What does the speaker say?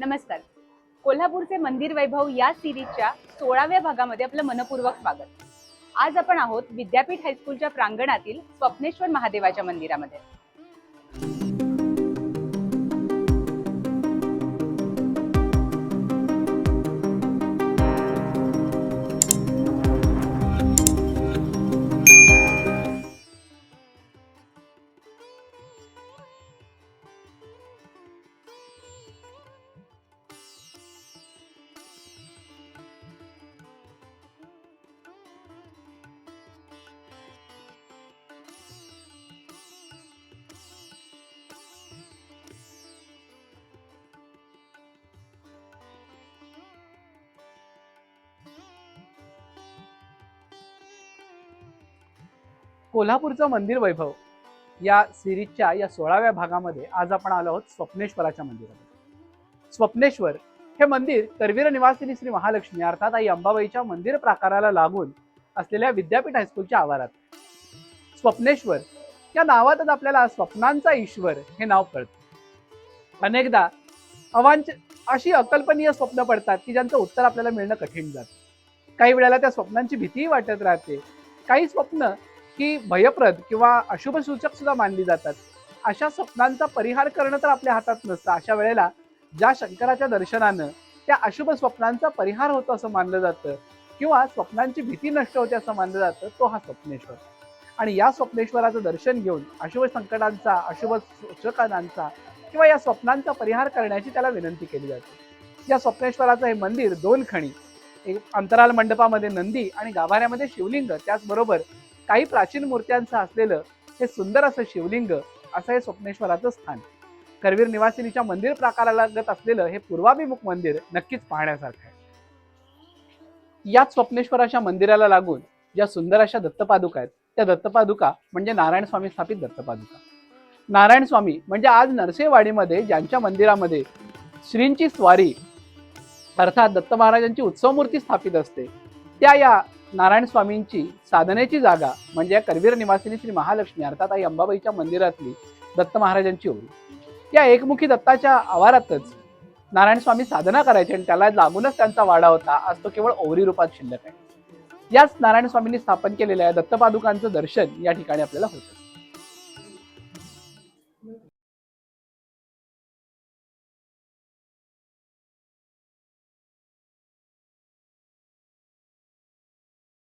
नमस्कार. कोल्हापूरचे मंदिर वैभव या सिरीजच्या सोळाव्या भागामध्ये आपलं मनपूर्वक स्वागत. आज आपण आहोत विद्यापीठ हायस्कूलच्या प्रांगणातील स्वप्नेश्वर महादेवाच्या मंदिरामध्ये. कोल्हापूरचं मंदिर वैभव. या सिरीजच्या या सोळाव्या भागामध्ये आज आपण आलो आहोत स्वप्नेश्वराच्या मंदिरामध्ये. स्वप्नेश्वर हे मंदिर करवीर निवासिनी श्री महालक्ष्मी अर्थात आई अंबाबाईच्या मंदिर प्राकाराला लागून असलेल्या विद्यापीठ हायस्कूलच्या आवारात. स्वप्नेश्वर या नावातच आपल्याला स्वप्नांचा ईश्वर हे नाव कळतं. अनेकदा अवांच अशी अकल्पनीय स्वप्न पडतात की ज्यांचं उत्तर आपल्याला मिळणं कठीण जातं. काही वेळेला त्या स्वप्नांची भीतीही वाटत राहते. काही स्वप्न की भयप्रद किंवा अशुभ सूचक सुद्धा मानली जातात. अशा स्वप्नांचा परिहार करणं तर आपल्या हातात नसतं. अशा वेळेला ज्या शंकराच्या दर्शनानं त्या अशुभ स्वप्नांचा परिहार होतो असं मानलं जातं किंवा स्वप्नांची भीती नष्ट होते असं मानलं जातं तो हा स्वप्नेश्वर. आणि या स्वप्नेश्वराचं दर्शन घेऊन अशुभ संकटांचा अशुभ सूचकांचा किंवा या स्वप्नांचा परिहार करण्याची त्याला विनंती केली जाते. या स्वप्नेश्वराचं हे मंदिर दोन खणी एक अंतराल मंडपामध्ये नंदी आणि गाभाऱ्यामध्ये शिवलिंग त्याचबरोबर काही प्राचीन मूर्त्यांचं असलेलं हे सुंदर असं शिवलिंग असं हे स्वप्नेश्वराचं स्थान. करवीर निवासिनीच्या मंदिर प्राकारालागत लागत असलेलं हे पूर्वाभिमुख मंदिर नक्कीच पाहण्यासारखं आहे. याच स्वप्नेश्वराच्या मंदिराला लागून ज्या सुंदर अशा दत्तपादुका आहेत त्या दत्तपादुका म्हणजे नारायण स्वामी स्थापित दत्तपादुका. नारायण स्वामी म्हणजे आज नरसेवाडीमध्ये ज्यांच्या मंदिरामध्ये श्रींची स्वारी अर्थात दत्त महाराजांची उत्सव मूर्ती स्थापित असते त्या या नारायण स्वामींची साधनेची जागा म्हणजे या करवीर निवासिनी श्री महालक्ष्मी अर्थात आई अंबाबाईच्या मंदिरातली दत्त महाराजांची ओळी या एकमुखी दत्ताच्या आवारातच नारायण स्वामी साधना करायचे आणि त्याला लागूनच त्यांचा वाडा होता. आज तो केवळ ओवरी रूपात शिल्लक आहे. याच नारायण स्वामींनी स्थापन केलेल्या दत्तपादुकांचं दर्शन या ठिकाणी आपल्याला होतं.